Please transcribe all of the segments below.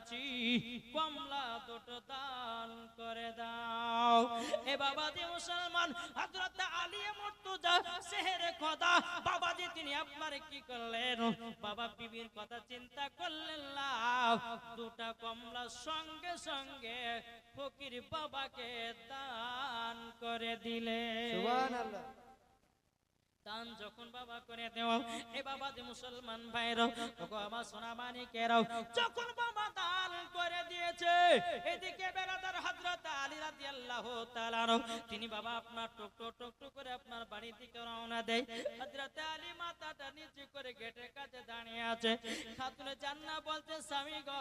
আছি, কমলা দুটো দান করে দাও। এ বাবাজি মুসলমান, হযরত আলী মুর্তজা, সেহেরে খোদা, বাবাজি তিনি আপনার কি করলেন? বাবা বিবির কথা চিন্তা করলেন না দুটা কমলা সঙ্গে সঙ্গে ফকির বাবাকে দান করে দিলেন। সুবহানাল্লাহ। দান যখন বাবা করে দেও, এ বাবা যে মুসলমান ওগো আমার সোনা মানিকেরাও যখন বাবা দান করে দিয়েছে, এদিকে বেরাদার হযরত আলী রাদিয়াল্লাহু তাআলা তিনি বাবা আপনার টুক টুক করে আপনার বাড়ি থেকে রওনা দেয়। হযরত আলী মাথাটা নিচু করে গেটের কাছে দাঁড়িয়ে আছে। খাতুনে জান্না বলতে স্বামী গো,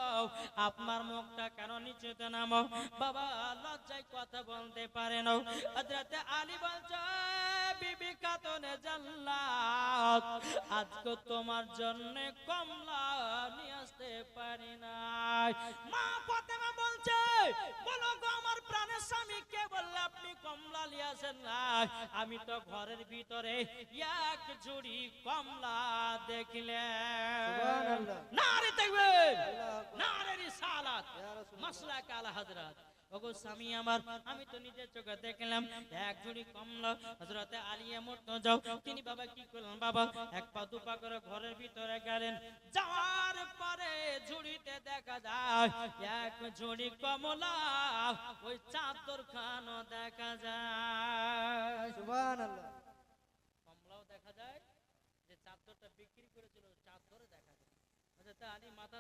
আপনার মুখটা কেন নিচুতে নামো? বাবা লজ্জায় কথা বলতে পারে না। হযরত আলী বলছে বিবি খাতুনে জান্নাত আজকে তোমার জন্য কমলা নিয়ে আসতে পারি নাই মা ফাতেমা বলছে বলো গো আমার প্রাণের স্বামী কে বললে আপনি কমলা নাই আমি তো ঘরের ভিতরে এক জুড়ি কমলা দেখলে সুবহানাল্লাহ। না রে দেখবেন আল্লাহু আকবার। না রে রিসালাত ইয়া রাসূলুল্লাহ। মাসলা কালা হযরত ওগো স্বামী আমার আমি তো নিজের চোখে দেখলাম এক জুড়ি কমলা হযরতে আলিয়া মুর্তজা তিনি বাবা কি করলেন বাবা এক পা দু পা করে ঘরের ভিতরে গেলেন যাওয়ার পরে ঝুড়িতে দেখা যায় এক ঝুড়ি কমলা ওই চাদর খানো দেখা যায়। সুবহানাল্লাহ। কমলাও দেখা যায় যে চাদরটা বিক্রি করেছিল চাদরে দেখা যায়। হযরত আলী হাত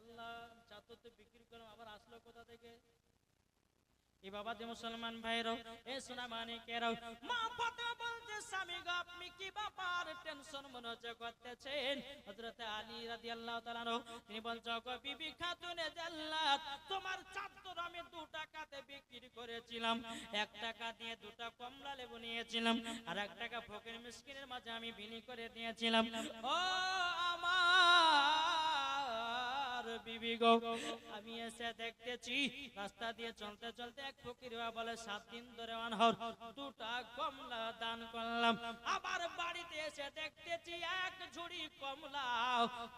আল্লাহ চাদর তো বিক্রি করলাম আবার আসলো কোথা থেকে? বাবা যে মুসলমান ভাইরাও এ সোনা মানিকেরাও মা ফাতেমা বলতে স্বামী গো, আপনি কি ব্যাপার? টেনশন মনে হচ্ছে করতেছেন? হযরত আলী রাদিয়াল্লাহু তাআলা তিনি বলছে গো বিবি খাতুনে জাল্লাত তোমার চাদর আমি দু টাকাতে বিক্রি করেছিলাম। এক টাকা দিয়ে দুটা কমলা লেবু নিয়েছিলাম আর এক টাকা ফকির মিসকিনের মাঝে আমি বিলি করে দিয়েছিলাম। ও আমার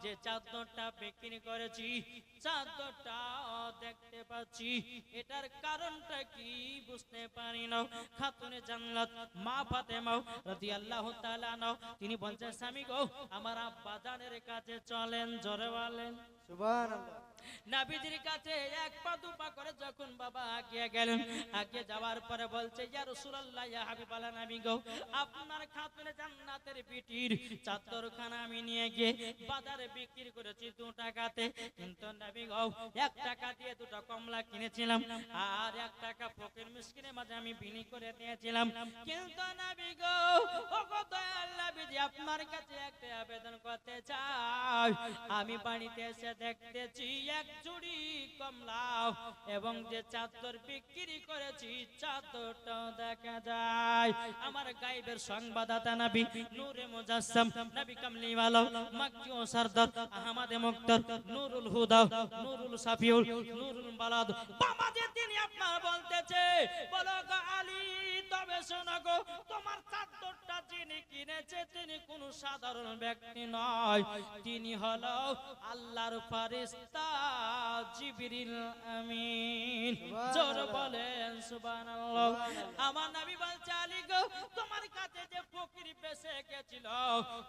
যে চাদরটা বিক্রি করেছি, চাদরটা দেখতে পাচ্ছি। এটার কারণটা কি বুঝতে পারি না। খাতুনে জান্নাত, মা ফাতেমা রাদিয়াল্লাহু তিনি বলছেন, স্বামী গো, আমার আব্বা জানের কাছে চলেন জোরে বলেন। সুবহানাল্লাহ নাবিজির কাছে এক পা করে যখন বাবা গেলেন আগে যাওয়ার পরে বলছে, ইয়া রাসূলুল্লাহ, ইয়া গো, আপনার জান্নাতের চাদরখানা আমি নিয়ে গিয়ে বাজারে বিক্রি করেছি টাকাতে। কিন্তু গো টাকা দিয়ে দুটো কমলা কিনেছিলাম আর এক টাকা ফকির মিসকিনের মাঝে আমি বিলি করে দিয়েছিলাম। কিন্তু গো ও গো দয়াল আপনার কাছে একটা আবেদন করতে চাই আমি বাড়িতে এসে দেখতেছি এক চুড়ি কমলা এবং যে চাদর বিক্রি করেছি চাদরটাও দেখা যায়। আমার গাইবের সংবাদদাতা নবী, নূরে মুজাসসাম নবী কামলিওয়ালা মাক্কি ও সরদার, আহমদে মুক্তার, নুরুল হুদা নুরুল সাফিউল, নুরুল বালাদ। বাবা যে তিনি আপনার বলতেছে, বলো গো আলী। গো তোমার চাদরটা যিনি কিনেছে তিনি কোন সাধারণ ব্যক্তি নয়। তিনি হল আল্লাহর ফারিস্তা জিবরিল আমিন। জোর বলেন সুবহানাল্লাহ। আমার নবী বলছে আলী গো তোমার কাছে যে ফকির গেছিল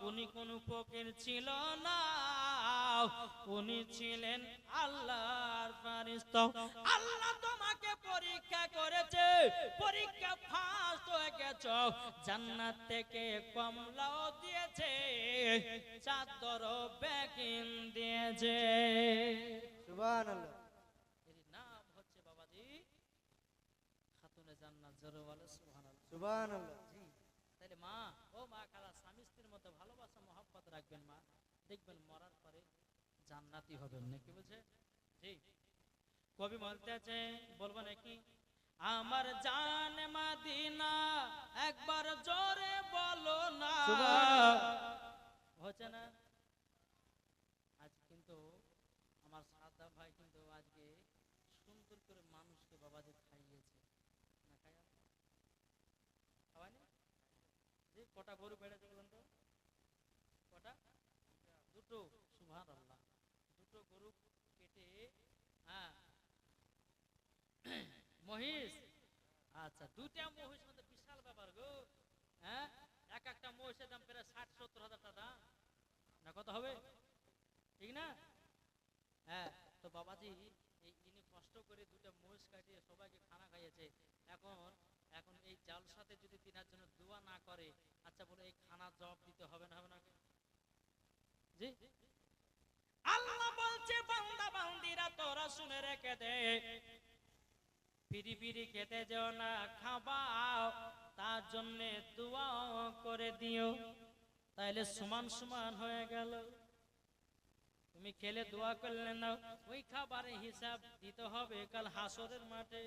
উনি কোন ফকির ছিল না। উনি ছিলেন আল্লাহর ফারিস্তা আল্লাহ তোমাকে পরীক্ষা করেছে। পরীক্ষা ফাস্ট হয়ে গেছো। জান্নাত থেকে কমলাও দিয়েছে। চাদরও ব্যাকিন দিয়েছে। সুবহানাল্লাহ। এর নাম হচ্ছে বাবাজি খাতুনে জান্নাত জোরে বলে সুবহানাল্লাহ। সুবহানাল্লাহ। জি তাহলে মা ও মা খালা স্বামী স্ত্রীর মধ্যে ভালোবাসা মহব্বত রাখবেন মা। দেখবেন মরার পরে জান্নাতি হবেন নাকি জি। কবি বলতে আছে বলব নাকি? আমার জান মাদিনা একবার জোরে বলো না। হচ্ছে না? আজ কিন্তু আমার সাদা ভাই কিন্তু আজকে সুন্দর করে মানুষকে বাবাজি খাইয়েছে। না খাইয়া? খাওয়ায়নি? যে কটা গরু বেড়েছে বলুন তো? দুটো সুভান আল্লাহ দুটো গরু কেটে হ্যাঁ। মহিষ। আচ্ছা দুটা মহিষ মধ্যে বিশাল ব্যাপার গো। হ্যাঁ? এক একটা মহিষের দাম প্রায় ষাট, সত্তর হাজার টাকা। না, কত হবে? ঠিক না? হ্যাঁ তো বাবাজি, এই ইনি কষ্ট করে দুটা মহিষ কাটিয়ে সবাইকে খানা খাইয়েছে। এখন এখন এই জালসাতে যদি তিনার জন্য দোয়া না করে আচ্ছা বলে এই খানার জবাব দিতে হবে না হবে না আল্লাহ বলছে, বান্দা, বান্দিরা, তোরা শুনে রেখে দে। ফিরি ফিরি খেতে যেও না, খাবাও, তার জন্য দোয়া করে দিও। তাইলে সমান সমান হয়ে গেল। তুমি খেলে দোয়া করলে না ওই খাবারের হিসাব দিতে হবে কাল হাসরের মাঠে।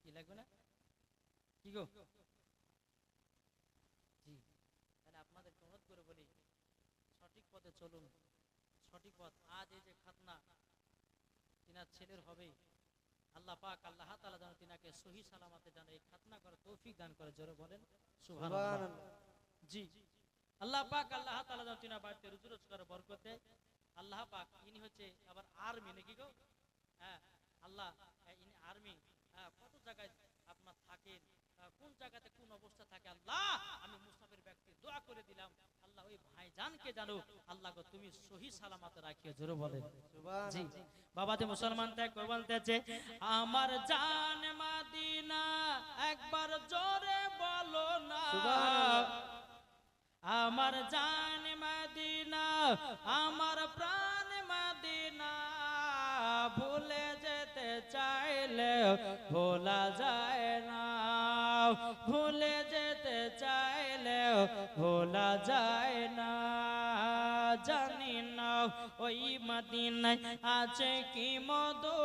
কি লাগবে না? কি গো জি তাহলে আপনাদের অনুরোধ করে বলি সঠিক পথে চলুন। সঠিক পথ আজ এই যে খাতনা তিনার ছেলের হবে। আল্লাহ পাক আল্লাহ তাআলা যেন তিনাকে সহি সালামাতে যেন এই খাতনা করে তৌফিক দান করে জোরে বলেন সুবহানাল্লাহ। জি। আল্লাহ পাক আল্লাহ তাআলা যেন তিনার বাড়িতে রুজি বরকত দেয় আল্লাহ পাক ইনি হচ্ছে আবার আর্মি নাকি গো? হ্যাঁ আল্লাহ ইনি আর্মি। হ্যাঁ, কত জায়গায় আপনার থাকেন কোন জায়গাতে কোন অবস্থা থাকে আল্লাহ আমি মুসাফির ব্যক্তি দোয়া করে দিলাম। আল্লাহ ওই ভাইজানকে জানো আল্লাহ গো তুমি সহি সালামাতে রাখিও জোরে বলেন জি। সুবহানাল্লাহ বাবা মুসলমান ত্যাগ বলতেছে আমার জান মাদিনা একবার জোরে বলো না। আমার জান মাদিনা আমার প্রাণ মাদিনা ভুলে যেতে চাইলে ভোলা যায় না। ভুলে যেতে চাইলে ভোলা যায় না। জানি না ওই মদিনায় আছে কি মধু।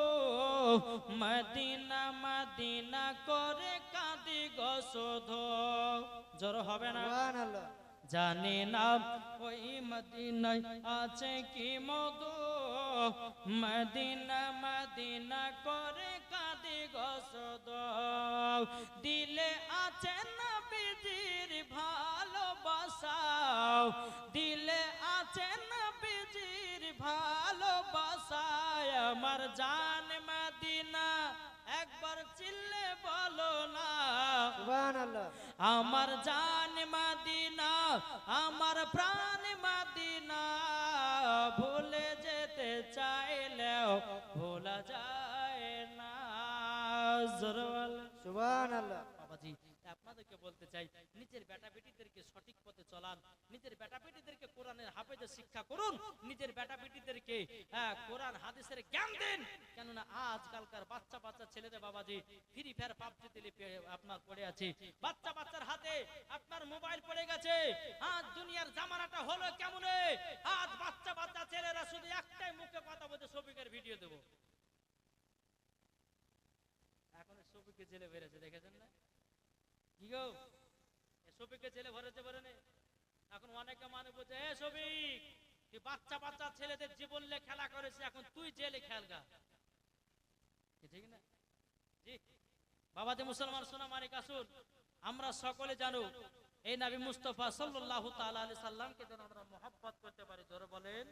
মদিনা মদিনা করে কাঁদি গসধ জোর হবে না? জানি না ওই মদিনায় আছে কি মধু। মদিনা মদিনা করে কাঁদি গসদ দিলে আছে না বিজির ভালোবাসা দিলে আছে না বিজির ভালোবাসা আমার জান মদিনা একবার চিল্লে বলো না। আমার জান মাদিনা আমার প্রাণ মাদিনা ভুলে যেতে চাইলেও ভোলা যায় না। জোরে বলেন। সুবহানাল্লাহ। বাবাজি আপনাদেরকে বলতে চাই নিজের বেটা বেটিদেরকে সঠিক পথে চলান নিজের বেটা বেটিদেরকে কোরআনের হাফেজে শিক্ষা করুন নিজের বেটা বেটিদেরকে হ্যাঁ, কোরআন হাদিসের জ্ঞান দিন। কেননা আজকালকার বাচ্চা বাচ্চা ছেলেদের বাবাজি ফ্রি ফায়ার পাবজি দিলে আপনার পড়ে আছে। বাচ্চা বাচ্চার হাতে আপনার মোবাইল পড়ে গেছে। আজ দুনিয়ার জামানাটা হলো কেমনে? আজ বাচ্চা বাচ্চা ছেলেরা শুধু একটাই মুখে কথা বলছে সবিকের ভিডিও দেবো। এখন সবিকে জেলে বেড়েছে দেখেছেন না? মানে আমরা সকলে জানো, এই নবী মুস্তফা আলাইহি সাল্লামকে যেন আমরা মহব্বত করতে পারি। জোরে বলেন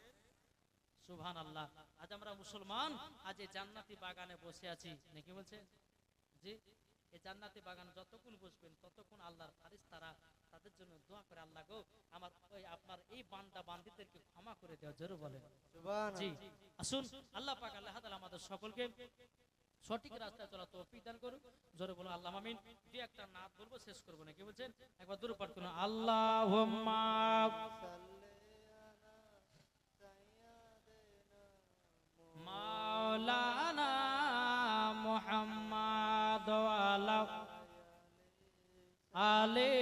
সুবহান আল্লাহ আজ আমরা মুসলমান, আজ এই জান্নাতি বাগানে বসে আছি। নাকি বলছে জি। এই জান্নাতি বাগান যতক্ষণ বসবেন ততক্ষণ আল্লাহর ফারিস তারা তাদের জন্য দোয়া করে আল্লাহ গো আমার ওই আপনার এই বান্দা বান্দিদেরকে ক্ষমা করে দেওয়া বলেন। জি আসুন আল্লাহ পাক আল্লাহ তাআলা আমাদের সকলকে সঠিক রাস্তায় চলা তৌফিক দান করুন জোরে বলুন আল্লাহ আমিন। দুই একটা নাম বলব শেষ করব না কি বলছেন? একবার দূর পাঠ করুন আল্লাহুম্মা মাওলানা মুহাম্মদ আলে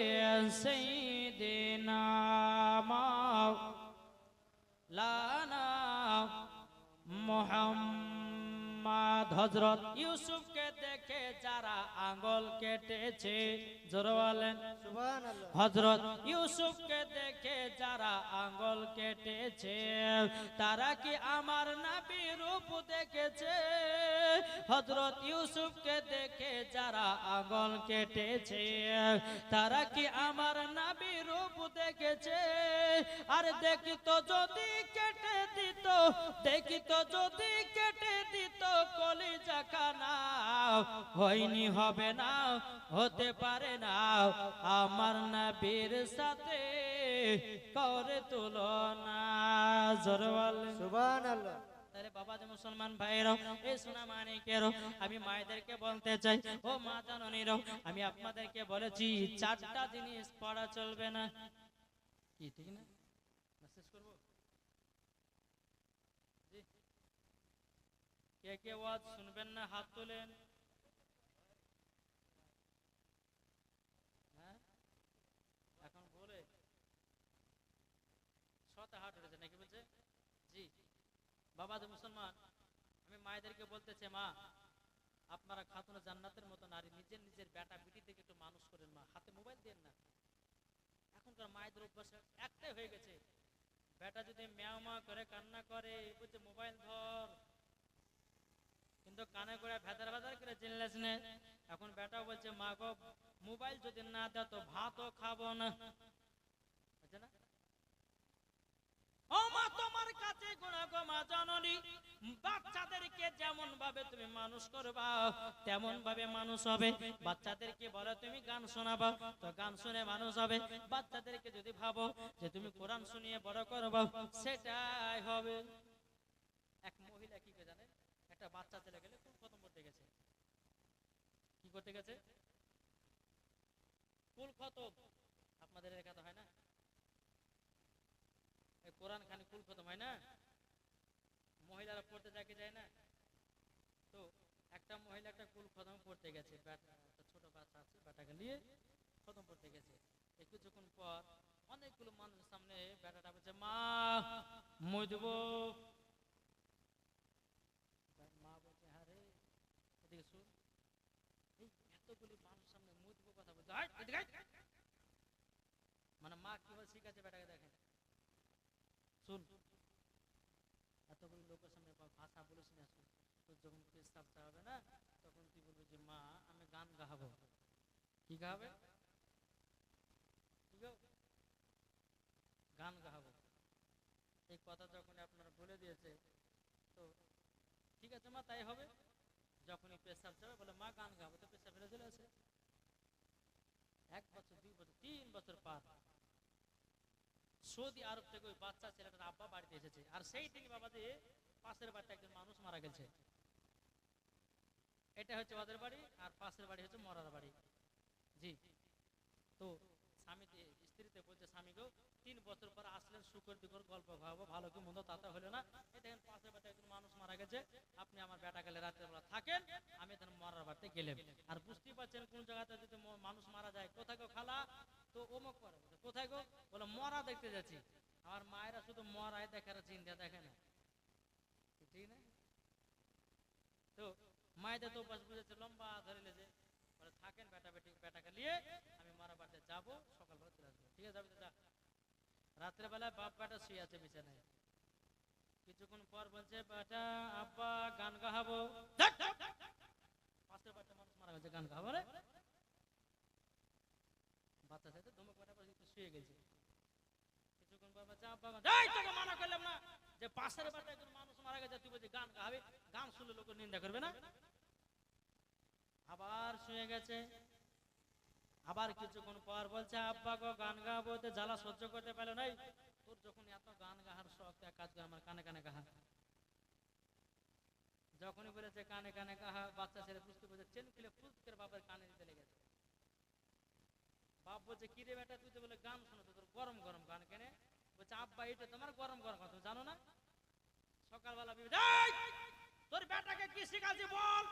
মোহাম্মদ হজরত ইউসুফকে দেখে যারা আঙ্গল কেটেছে জোরে বলেন। সুবহানাল্লাহ। হজরত ইউসুফকে দেখে যারা আঙ্গল কেটেছে তারা কি আমার নাবি রূপ দেখেছে? হজরত ইউসুফকে দেখে যারা আঙ্গল কেটেছে, তারা কি আমার নাবি রূপ দেখেছে? আর দেখি তো যদি কেটে দিত, দেখি তো যদি কেটে দিত খানা হয়নি, হবে না, হতে পারে না, আমার নবীর সাথে করে তুলনা। জোরে বলেন। সুবান আল্লাহ তাহলে আমি মায়েদেরকে বলতে চাই, ও মা জাননীরাও, আমি আপনাদেরকে বলেছি, চারটা জিনিস পড়া চলবে না। ঠিক না? কে কে শুনবেন না, হাত তোলেন। হ্যাঁ উঠেছে নাকি বলছে জি বাবা যে মুসলমান, আমি মায়েদেরকে বলতেছে, মা, আপনারা খাতুন জান্নাতের মতো নারী, নিজের নিজের বেটা বিটি থেকে একটু মানুষ করেন, মা। হাতে মোবাইল দেন না। এখনকার মায়েদের অভ্যাস একটাই হয়ে গেছে। বেটা যদি ম্যাও মা করে, কান্না করে বলছে মোবাইল ধর। কিন্তু কানে করে, ভেদার ভেদার করে চিনলেস নে। এখন বেটা বলছে, মা গো, মোবাইল যদি না দেয় তো ভাতও খাব না বুঝছে না ও মা তোমার গুণাগো মা জননী, বাচ্চাদেরকে যেমন ভাবে তুমি মানুষ করবা তেমন ভাবে মানুষ হবে। বাচ্চাদেরকে বলো, তুমি গান শোনাবা, তো গান শুনে মানুষ হবে। বাচ্চাদেরকে যদি ভাবো যে তুমি কোরআন শুনিয়ে বড় করবা, সেটাই হবে। এক মহিলা কি করে জানে? একটা বাচ্চা ছেলে গেলে কোন প্রথম পড়তে গেছে? কি করতে গেছে? কুল খতম আপনাদের এলাকাতে হয় না? কোরআন খানি কুল খতম হয় না? মহিলারা পড়তে যাকে যায় না? তো একটা মহিলা একটা কুল খতম পড়তে গেছে একটা ছোট বাচ্চা আছে বেটাকে নিয়ে খতম পড়তে গেছে। কিছুক্ষণ পর অনেকগুলো মানুষের সামনে বেটাটা বলছে, মা, মই দেবো। মা বলছে হ্যাঁ রে, এদিকে শুন। এই এতগুলি মানুষ সামনে মুই দেবো কথা বলছে। মানে মা কীভাবে শিখাচ্ছে বেটাকে দেখেন। এতগুলো লোকের সামনে ভাষা বলিস না তোর যখন পেশাব হবে না, তখন তুই বলবি যে, মা, আমি গান গাহাবো কি গাও গান গাহাবো এই কথা যখন আপনারা বলে দিয়েছে, তো ঠিক আছে মা, তাই হবে। যখনই পেশাব যাবে বলে, মা, গান গাবো। তো পেশাব ফেলে চলে আসে। এক বছর, দুই বছর, তিন বছর পার। সৌদি আরব থেকে ওই বাচ্চা ছেলেটার আব্বা বাড়িতে এসেছে। আর সেই দিন বাবা যে পাশের বাড়িতে একজন মানুষ মারা গেছে। এটা হচ্ছে ওদের বাড়ি, আর পাশের বাড়ি হচ্ছে মরার বাড়ি। জি। তো স্বামীতে স্ত্রীতে বলছে, স্বামী গো, তিন বছর পর আসলেন শুকর বিকর গল্প খাওয়াবো ভালো কি মন্দ তাতে হলো না। এই দেখেন পাশের বাড়িতে একজন মানুষ মারা গেছে। আপনি আমার বেটা গেলে রাতের বেলা থাকেন, আমি এখন মরার বাড়িতে গেলেন আর বুঝতেই পারছেন কোন জায়গাতে যদি ম- মানুষ মারা যায় কোথায় গো খালা তো অমুক কোথায় গো? বলে, মরা দেখতে যাচ্ছি। আমার মায়েরা শুধু মরাই দেখার চিন্তা দেখে না। ঠিক না? তো মায়েদের তো বাস বুঝেছে, লম্বা ধরে লেছে বলে, থাকেন বেটা বেটি, বেটাকে নিয়ে আমি মারা বাড়িতে যাব, সকালবেলা চলে আসব। ঠিক আছে যা। রাত্রে বেলায় বাপ বেটা শুয়ে আছে বিছানায়। কিছুক্ষণ পর বলছে, বেটা, আব্বা, গান গাহাবো! পাশের বাচ্চা মানুষ মারা গেছে, গান গাহাবো রে। বাচ্চা ধমক মারা পর একটু শুয়ে গেছে। কিছুক্ষণ এই, তোকে মানা করলাম না। যে পাশের বাড়িতে একজন মানুষ মারা গেছে, তুই বলছিস গান গান শুনলে লোকের নিন্দা করবে না? আবার শুয়ে গেছে। আবার কিছুক্ষণ পর বলছে, আব্বা গো, গান গাবো জ্বালা সহ্য করতে পারল নাই তোর যখন এত গান গাহার শখ, এক কাজ করে, আমার কানে কানে গাহা। যখনই বলেছে কানে কানে গাহা, বাচ্চা ছেলে বুঝতে বলছে চেন খুলে ফুসকের বাবার কানে দিতে লেগেছে। বাপ বলছে কি রে বেটা তুই তো বলে গান শোনো তোর গরম গরম গান কেনে? বলছে আব্বা এটা তোমার গরম গরম কথা জানো না? সকালবেলা তোর বেটাকে কি শিখাচ্ছি বল?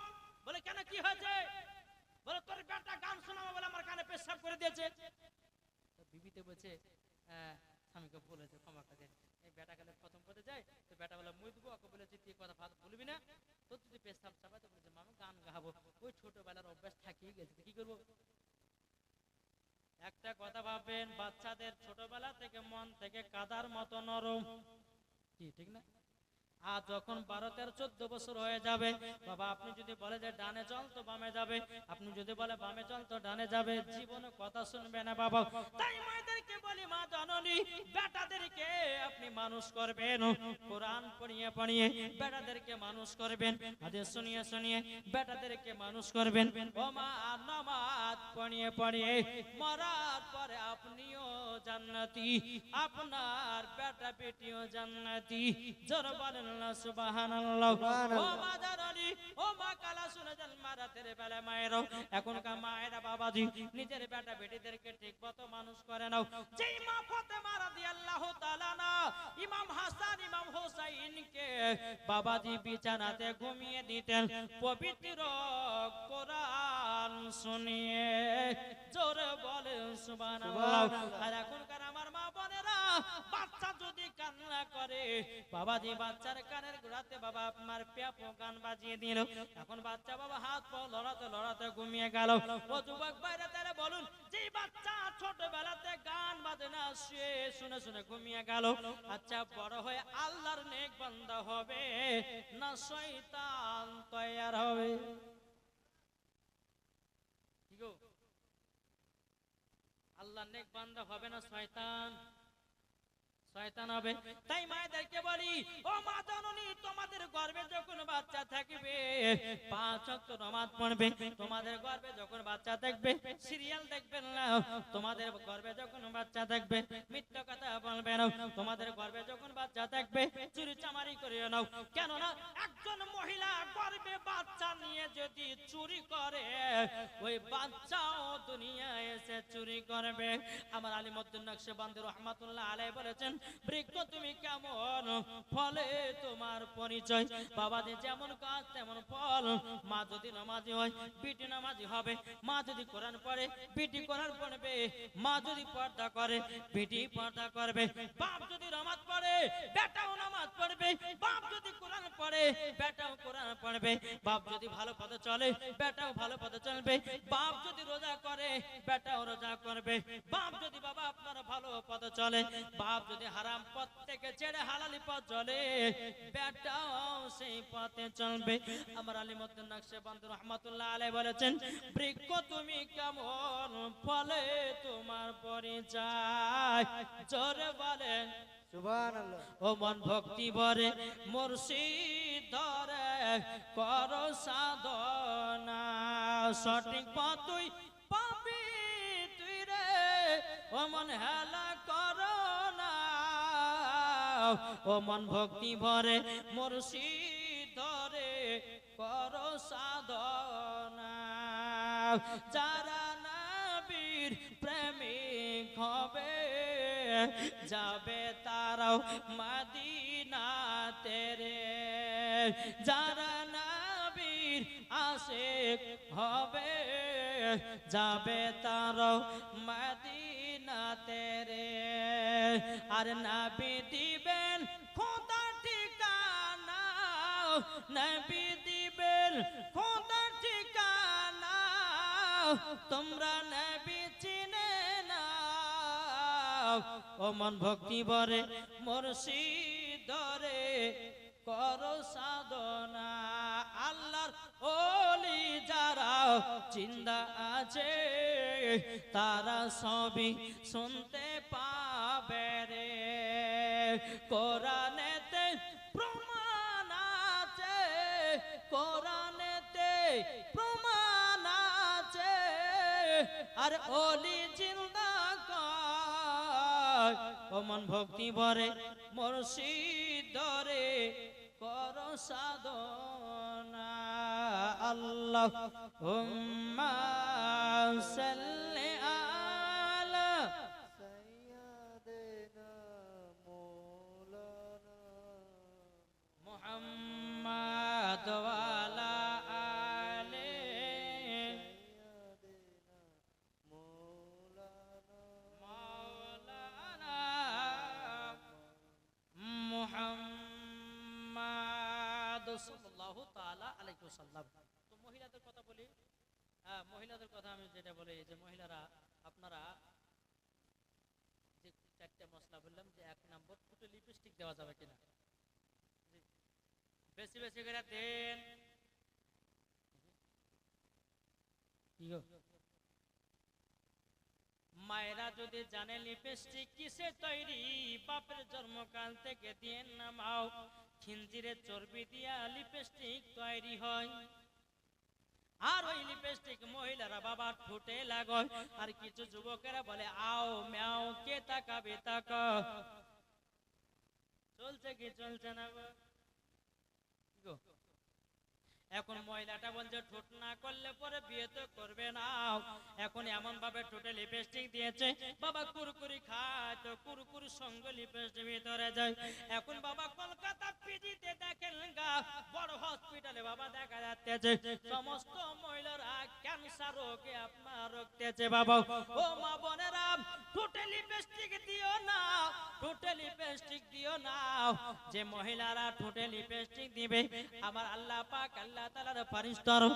বলে কেন কি হয়েছে? বলে তোর বেটা গান শোনাবো বলে আমার কানে পেশাব করে দিয়েছে। বিবিতে বলছে "আহ, স্বামীকে বলেছে ক্ষমা করে এই বেটা গেলে প্রথম পদে যায়। তো বেটা বলে মুই দেবো ওকে বলেছে তুই কথা ভাত বলবি না। তোর যদি পেশাব চাপায় তো বলেছে মামা গান গাবো। ওই ছোটবেলার অভ্যাস থাকিয়ে গেছে কি করব? একটা কথা ভাববেন, বাচ্চাদের ছোটবেলা থেকে মন থেকে কাদার মতো নরম। কি, ঠিক না? আর যখন বারো, তেরো, চোদ্দ বছর হয়ে যাবে, বাবা, আপনি যদি বলে যে ডানে চল তো বামে যাবে, আপনি যদি বলে বামে চল তো ডানে যাবে, জীবনে কথা শুনবে না বাবা। তাই বলি, মা জননী, বেটাদেরকে আপনি মানুষ করবেন। কোরআন পড়িয়ে পড়িয়ে বেটাদেরকে মানুষ করবেন, হাদিস শুনিয়ে শুনিয়ে বেটাদেরকে মানুষ করবেন। ও মা, নামাজ পড়িয়ে পড়িয়ে মরার পরে আপনিও জান্নাতি, আপনার বেটা বেটিও জান্নাতি। জোর বলেন না, সুবহানাল্লাহ। ও মা জাননি, ও মা, কালা শুনে যান মারাতের বেলা মায়েরও। এখনকার মায়েরা বাবাজি, নিজের বেটা বেটিদেরকে ঠিক মতো মানুষ করে নাও। যেই মা ফাতেমা রাদিয়াল্লাহু তাআলা না ইমাম হাসান ইমাম হোসাইনকে বাবাজি বিছানাতে ঘুমিয়ে দিতেন পবিত্র কোরআন শুনিয়ে জোরে বলেন সুবহানাল্লাহ। আর এখনকার করে। বাবাজি বাচ্চার কানের গোড়াতে বাবা আপনার প্যাপো গান বাজিয়ে দিল। এখন বাচ্চা বাবা হাত পা লড়াতে লড়াতে ঘুমিয়ে গেল। ও যুবক বাইরে তারা বলুন যে বাচ্চা ছোটবেলাতে গান বাজে না শুয়ে শুনে শুনে ঘুমিয়ে গেল। আচ্ছা বড় হয়ে আল্লাহর নেক বান্দা হবে না শয়তান তৈয়ার হবে? আল্লাহ নেক বান্দা হবে না শয়তান? শয়তান হবে। তাই মায়েদেরকে বলি ও মা জননী তোমাদের গর্ভে যখন বাচ্চা থাকবে, পাঁচ ওয়াক্ত নামাজ পড়বে। তোমাদের গর্ভে যখন বাচ্চা থাকবে সিরিয়াল দেখবেন না, তোমাদের গর্ভে যখন বাচ্চা থাকবে মিথ্যা কথা বলবে না, তোমাদের গর্ভে যখন বাচ্চা থাকবে চুরি চামারি করিও নাও কেননা একজন মহিলা গর্ভে বাচ্চা নিয়ে যদি চুরি করে, ওই বাচ্চাও দুনিয়ায় এসে চুরি করবে। আমার আলিমুদ্দিন নকশবন্দি রহমাতুল্লাহ আলাই বলেছেন, বৃক্ষ তুমি কেমন? ফলে তোমার পরিচয়। বাবাজি যেমন কাজ তেমন ফল। মা যদি নামাজি হয়, বিটি নামাজি হবে। মা যদি কোরআন পড়ে, বিটি কোরআন পড়বে। মা যদি পর্দা করে, বিটি পর্দা করবে। বাপ যদি নামাজ পড়ে, বেটাও নামাজ পড়বে। বাপ যদি কোরআন পড়ে, বেটাও কোরআন পড়বে। বাপ যদি ভালো পথে চলে, বেটাও ভালো পথে চলবে। বাপ যদি রোজা করে, বেটাও রোজা করবে। বাপ যদি বাবা আপনার ভালো পথে চলে, বাপ যদি হারাম পথ থেকে ছেড়ে হালালি পথ চলে, বেটাও সেই পথে চলবে আমার আলিমুদ্দিন নকশে বন্ধু রহমতুল্লাহ আলাই বলেছেন বৃক্ষ তুমি কেমন ফলে তোমার পরিচয়? জোরে সুবহানাল্লাহ। ও মন ভক্তি ভরে মুর্শিদ ধরে কর সাধনা সঠিক পথ তুই পাবি তুই রে। ও মন হেলা কর না। ও মন ভক্তি ভরে মুর্শিদ সাধনা। যারা নবীর প্রেমিক হবে, যাবে তারাও মাদিনা তেরে যারা নবীর আশেক হবে, যাবে তারাও মাদিনা তেরে আর নবী দিবেন খোদা ঠিকানা, নবী তোমরা নবী চিনে না ও মন ভক্তি বরে মুর্শিদরে করো সাধনা। আল্লাহর ওলি যারা চিন্তা আছে, তারা সবই শুনতে পাবে রে। কোরআনেতে আর ওলি জিন্দা কমন ভক্তি ভরে মুর্শিদরে কর সাধনা আল্লাহ হুম্মা সাল্লি আলা মহিলাদের কথা বলি। হ্যাঁ মহিলাদের কথা আমি যেটা বলি, যে মহিলারা, আপনারা যে চারটে মশলা বললাম, যে এক নম্বর দুটো লিপস্টিক দেওয়া যাবে কিনা? বেশি বেশি করে দেন। মায়েরা যদি জানে লিপস্টিক কিসে তৈরি, বাপের জন্মকাল থেকে দিয়ে নামাও। খিঞ্জিরের চর্বি দিয়া লিপস্টিক তৈরি হয়। আর ওই লিপস্টিক মহিলারা বাবার ঠোঁটে লাগল আর কিছু যুবকেরা বলে, আও ম্যাও, কে তাকাবে, তাকা। চলছে কি, চলছে না গো? এখন মহিলাটা বলছে, ঠোঁট না করলে পরে বিয়ে তো করবে না। এখন এমন ভাবে ঠোঁটে লিপস্টিক দিয়েছে, বাবা কুরকুরি খায় তো কুরকুরি সঙ্গ লিপস্টিক ভিতরে যায়। এখন বাবা কলকাতা পিজিতে দেখেন গা, বড় হসপিটালে বাবা দেখা যাচ্ছে, সমস্ত মহিলারা ক্যান্সার রোগে আপনার রোগতেছে বাবা। ও মা বোনেরা, ঠোঁটে লিপস্টিক দিও না, ঠোঁটে লিপস্টিক দিও না। যে মহিলারা ঠোঁটে লিপস্টিক দিবে, আমার আল্লাহ পাক আল্লাহ పరిష్కారం